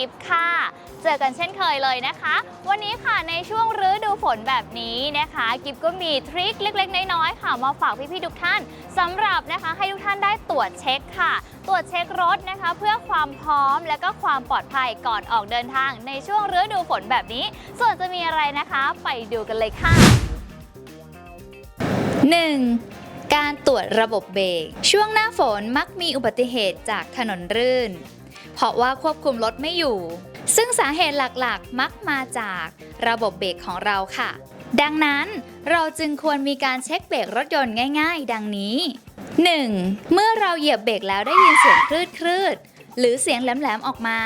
กิฟค่ะ เจอกันเช่นเคยเลยนะคะ วันนี้ค่ะในช่วงฤดูฝนแบบนี้นะคะ กิฟก็มีทริคเล็กๆ น้อยๆค่ะ มาฝากพี่ๆทุกท่านสำหรับนะคะให้ทุกท่านได้ตรวจเช็คค่ะ ตรวจเช็ครถนะคะ เพื่อความพร้อมและก็ความปลอดภัยก่อนออกเดินทาง ในช่วงฤดูฝนแบบนี้ ส่วนจะมีอะไรนะคะ ไปดูกันเลยค่ะ 1. การตรวจระบบเบรกช่วงหน้าฝนมักมีอุบัติเหตุจากถนนรื่น เพราะว่าควบคุมรถไม่อยู่ ซึ่งสาเหตุหลักๆ มักมาจากระบบเบรกของเราค่ะ ดังนั้นเราจึงควรมีการเช็คเบรกรถยนต์ง่าย ๆ ดังนี้ 1. เมื่อเราเหยียบเบรกแล้วได้ยินเสียงคลืดคลืดๆหรือเสียงแหลมๆออกมา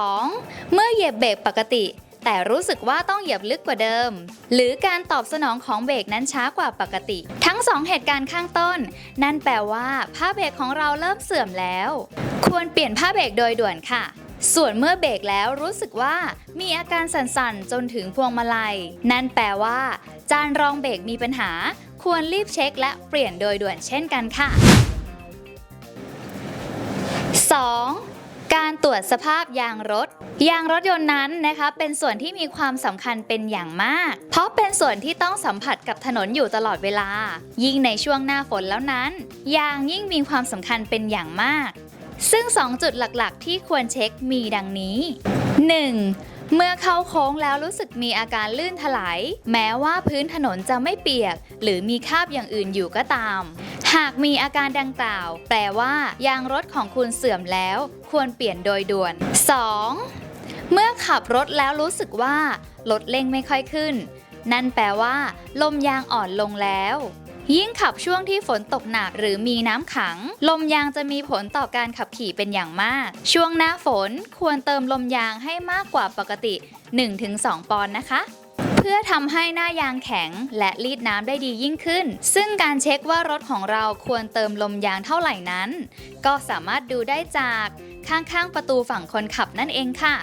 2. เมื่อเหยียบเบรกปกติ แต่รู้สึกว่าต้องเหยียบลึกกว่าเดิม หรือการตอบสนองของเบรกนั้นช้ากว่าปกติ ทั้งสองเหตุการณ์ข้างต้น นั่นแปลว่าผ้าเบรกของเราเริ่มเสื่อมแล้ว ควรเปลี่ยนผ้าเบรกโดยด่วนค่ะส่วนเมื่อเบรกแล้วรู้สึกว่ามีอาการสั่นๆ จนถึงพวงมาลัย นั่นแปลว่า จานรองเบรกมีปัญหา ควรรีบเช็คและเปลี่ยนโดยด่วนเช่นกันค่ะ 2. ตรวจสภาพยางรถ ยางรถยนต์นั้นนะคะ เป็นส่วนที่มีความสำคัญเป็นอย่างมาก เพราะเป็นส่วนที่ต้องสัมผัสกับถนนอยู่ตลอดเวลา ยิ่งในช่วงหน้าฝนแล้วนั้น ยางยิ่งมีความสำคัญเป็นอย่างมาก ซึ่ง 2 จุดหลักๆ ที่ควรเช็คมีดังนี้ 1. เมื่อเข้าโค้งแล้วรู้สึกมีอาการลื่นถลาย แม้ว่าพื้นถนนจะไม่เปียก หรือมีคราบอย่างอื่นอยู่ก็ตาม หากมีอาการดังกล่าว แปลว่ายางรถของคุณเสื่อมแล้ว ควรเปลี่ยนโดยด่วน 2. เมื่อขับรถแล้วรู้สึกว่ารถเร่งไม่ค่อยขึ้น นั่นแปลว่า ลมยางอ่อนลงแล้ว ยิ่งขับช่วงที่ฝนตกหนักหรือมีน้ำขัง ลมยางจะมีผลต่อการขับขี่เป็นอย่างมาก ช่วงหน้าฝนควรเติมลมยางให้มากกว่าปกติ 1-2 ปอนด์นะคะ เพื่อทำให้หน้ายางแข็งและรีดน้ำได้ดียิ่งขึ้น ซึ่งการเช็คว่ารถของเราควรเติมลมยางเท่าไหร่นั้น ก็สามารถดูได้จากข้างๆประตูฝั่งคนขับนั่นเองค่ะ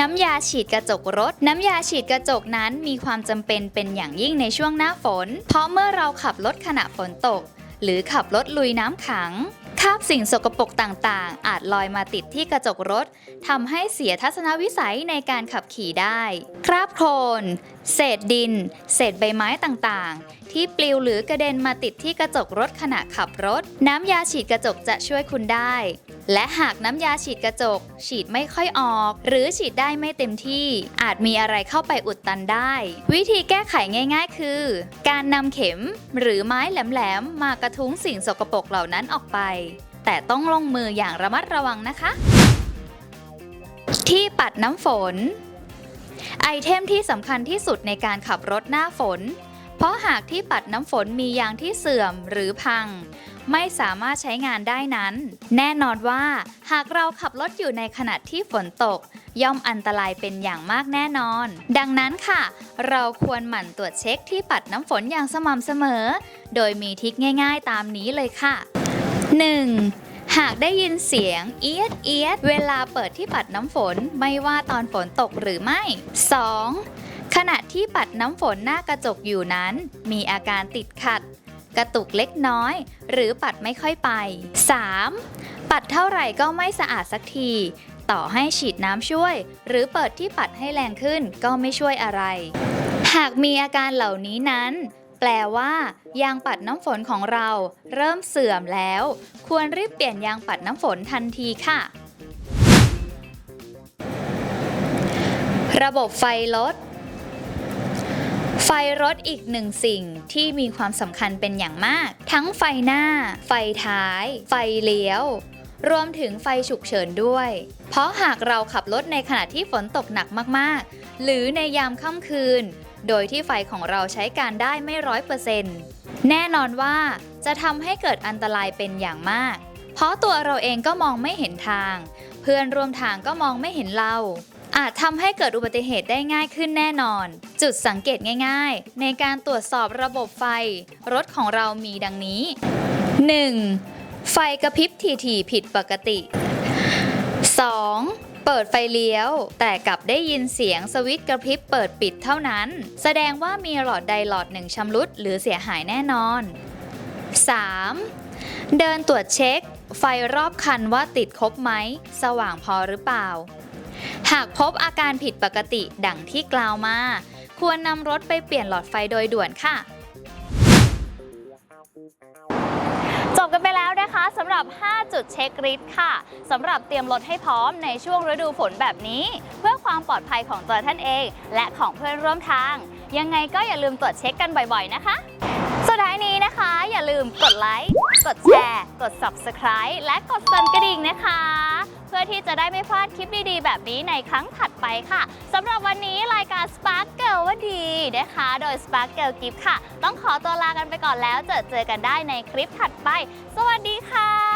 น้ำยาฉีดกระจกรถ น้ำยาฉีดกระจกนั้นมีความจำเป็นเป็นอย่างยิ่งในช่วงหน้าฝน เพราะเมื่อเราขับรถขณะฝนตก หรือขับรถลุยน้ำขังคาบสิ่งสกปรกต่างๆ อาจลอยมาติดที่กระจกรถทำให้เสียทัศนวิสัยในการขับขี่ได้ คราบโคลน เศษดิน เศษใบไม้ต่างๆ ที่ปลิวหรือกระเด็นมาติดที่กระจกรถขณะขับรถ น้ำยาฉีดกระจกจะช่วยคุณได้ และหากน้ำยาฉีดกระจก ฉีดไม่ค่อยออก หรือฉีดได้ไม่เต็มที่ อาจมีอะไรเข้าไปอุดตันได้ วิธีแก้ไขง่าย ๆ คือ การนำเข็มหรือไม้แหลมๆมากระทุ้งสิ่งสกปรกเหล่านั้นออกไป แต่ต้องลงมืออย่างระมัดระวังนะคะ ที่ปัดน้ำฝน ไอเทมที่สำคัญที่สุดในการขับรถหน้าฝน ราะหากที่ปัดน้ำฝนมียางที่เสื่อมหรือพัง ไม่สามารถใช้งานได้นั้น แน่นอนว่า หากเราขับรถอยู่ในขณะที่ฝนตก ย่อมอันตรายเป็นอย่างมากแน่นอน ดังนั้นค่ะ เราควรหมั่นตรวจเช็คที่ปัดน้ำฝนอย่างสม่ำเสมอ โดยมีทริคง่ายๆ ตามนี้เลยค่ะ 1. หากได้ยินเสียงเอียดเอียดเวลาเปิดที่ปัดน้ำฝนไม่ว่าตอนฝนตกหรือไม่ 2. ขณะที่ปัดน้ำฝนหน้ากระจกอยู่นั้น มีอาการติดขัด กระตุกเล็กน้อย หรือปัดไม่ค่อยไป 3. ปัดเท่าไหร่ก็ไม่สะอาดสักที ต่อให้ฉีดน้ำช่วย หรือเปิดที่ปัดให้แรงขึ้นก็ไม่ช่วยอะไร หากมีอาการเหล่านี้นั้น แปลว่า ยางปัดน้ำฝนของเรา เริ่มเสื่อมแล้ว ควรรีบเปลี่ยนยางปัดน้ำฝนทันทีค่ะ ระบบไฟรถ ไฟรถอีกหนึ่งสิ่งที่มีความสำคัญเป็นอย่างมาก ทั้งไฟหน้า ไฟท้าย ไฟเลี้ยว รวมถึงไฟฉุกเฉินด้วย เพราะหากเราขับรถในขณะที่ฝนตกหนักมากๆ หรือในยามค่ำคืน โดยที่ไฟของเราใช้การได้ไม่ร้อยเปอร์เซ็นต์แน่นอนว่าจะทำให้เกิดอันตรายเป็นอย่างมาก เพราะตัวเราเองก็มองไม่เห็นทาง เพื่อนร่วมทางก็มองไม่เห็นเรา อาจทำให้เกิดอุบัติเหตุได้ง่ายขึ้นแน่นอน จุดสังเกตง่าย ๆ ในการตรวจสอบระบบไฟ รถของเรามีดังนี้ 1. ไฟกระพริบทีๆผิดปกติ 2. เปิดไฟเลี้ยว แต่กลับได้ยินเสียงสวิตช์กระพริบเปิดปิดเท่านั้น แสดงว่ามีหลอดใดหลอดหนึ่งชำรุดหรือเสียหายแน่นอน 3. เดินตรวจเช็ค ไฟรอบคันว่าติดครบไหม สว่างพอหรือเปล่า หากพบอาการผิดปกติดังที่กล่าวมา ควรนำรถไปเปลี่ยนหลอดไฟโดยด่วนค่ะ จบกันไปแล้วนะคะสำหรับ 5 จุดเช็คลิสต์ค่ะสำหรับเตรียมรถให้พร้อมในช่วงฤดูฝนแบบนี้ เพื่อความปลอดภัยของตัวท่านเอง และของเพื่อนร่วมทาง ยังไงก็อย่าลืมตรวจเช็คกันบ่อยๆนะคะสุดท้ายนี้นะคะ อย่าลืมกดไลค์ กดแชร์ กด Subscribe และกดสั่นกระดิ่งนะคะ พื่อที่จะได้ไม่พลาดคลิปดีๆ แบบนี้ในครั้งถัดไปค่ะสำหรับวันนี้รายการ Spark Girl ว่าดีนะคะ โดย Spark Girl Gift ค่ะ ต้องขอตัวลากันไปก่อนแล้วเจอเจอกันได้ในคลิปถัดไป สวัสดีค่ะ